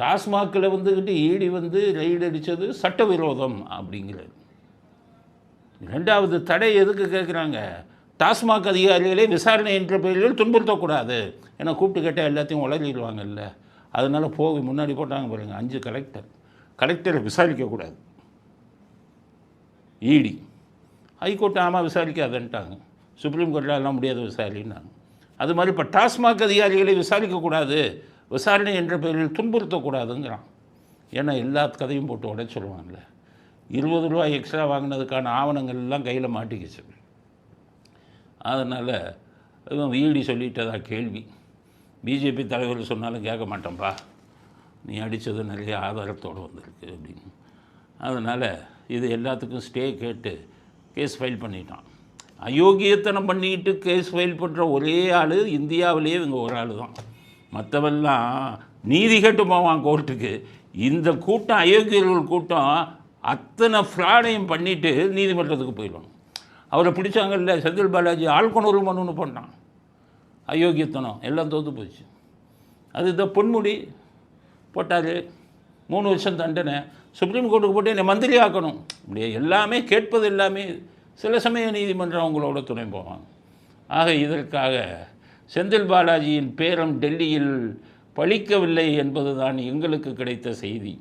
டாஸ்மாகில் வந்துக்கிட்டு ஈடி வந்து ரெய்டு அடித்தது சட்டவிரோதம் அப்படிங்கிறது. ரெண்டாவது தடை எதுக்கு கேட்குறாங்க டாஸ்மாக் அதிகாரிகளே விசாரணை என்ற பெயரில் துன்புறுத்தக்கூடாது. ஏன்னா கூப்பிட்டு கேட்டால் எல்லாத்தையும் உளறிடுவாங்கல்ல. அதனால் போக முன்னாடி போட்டாங்க பாருங்கள் அஞ்சு கலெக்டர். கலெக்டரை விசாரிக்கக்கூடாது ஈடி. ஹைகோர்ட் ஆமாம் விசாரிக்காதுன்ட்டாங்க. சுப்ரீம் கோர்ட்டில் எல்லாம் முடியாது விசாரின்னாங்க. அது மாதிரி இப்போ டாஸ்மாக் அதிகாரிகளை விசாரிக்கக்கூடாது விசாரணை என்ற பெயரில் துன்புறுத்தக்கூடாதுங்கிறான். ஏன்னா எல்லா கதையும் போட்டு சொல்லுவாங்கல்ல இருபது ரூபா எக்ஸ்ட்ரா வாங்கினதுக்கான ஆவணங்கள் எல்லாம் கையில் மாட்டிக்கிச்சு. அதனால் இவன் ஈடி சொல்லிட்டதா கேள்வி. பிஜேபி தலைவர் சொன்னாலும் கேட்க மாட்டேன்ப்பா நீ அடித்தது நிறைய ஆதாரத்தோடு வந்திருக்கு அப்படின்னு. அதனால் இது எல்லாத்துக்கும் ஸ்டே கேட்டு கேஸ் ஃபைல் பண்ணிட்டான். அயோக்கியத்தனம் பண்ணிட்டு கேஸ் ஃபைல் பண்ணுற ஒரே ஆள் இந்தியாவிலேயே இவங்க ஒரு ஆள் தான் மற்றவெல்லாம் நீதி கேட்டு போவான் கோர்ட்டுக்கு. இந்த கூட்டம் அயோக்கியர்கள் கூட்டம் அத்தனை ஃப்ராடையும் பண்ணிவிட்டு நீதிமன்றத்துக்கு போயிடணும். அவரை பிடிச்சாங்கல்ல செந்தில் பாலாஜி ஆள்கொணர்வு மனுன்னு பண்ணான் அயோக்கியத்தனம் எல்லாம் தோற்று போச்சு. அது இந்த பொன்முடி போட்டார். மூணு வருஷம் தண்டனை. சுப்ரீம் கோர்ட்டுக்கு போட்டு என்னை மந்திரி ஆக்கணும். இப்படி எல்லாமே கேட்பது எல்லாமே சில சமய நீதிமன்றம் அவங்களோட துணை போவாங்க. ஆக இதற்காக செந்தில் பாலாஜியின் பேரம் டெல்லியில் பழிக்கவில்லை என்பதுதான் எங்களுக்கு கிடைத்த செய்தி.